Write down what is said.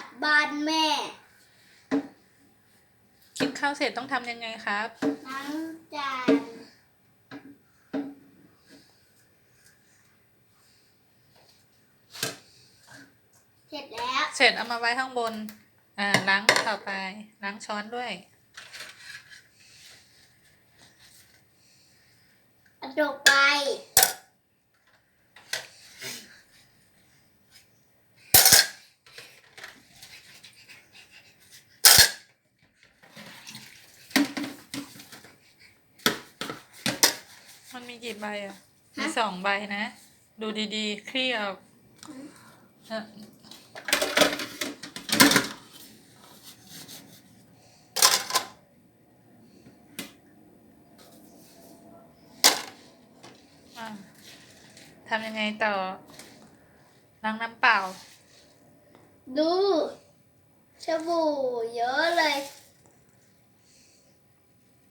ดบ้านแม่ กินข้าวเสร็จต้องทำยังไงครับ ล้างจานเสร็จแล้ว เสร็จเอามาไว้ข้างบน อ่าล้างต่อไป ล้างช้อนด้วยกระดกไป มันมีกี่ใบอะ มีสองใบนะ ดูดีๆคลี่ออกเอ่ออะทำยังไงต่อล้างน้ำเปล่า ดูสบู่เยอะเลย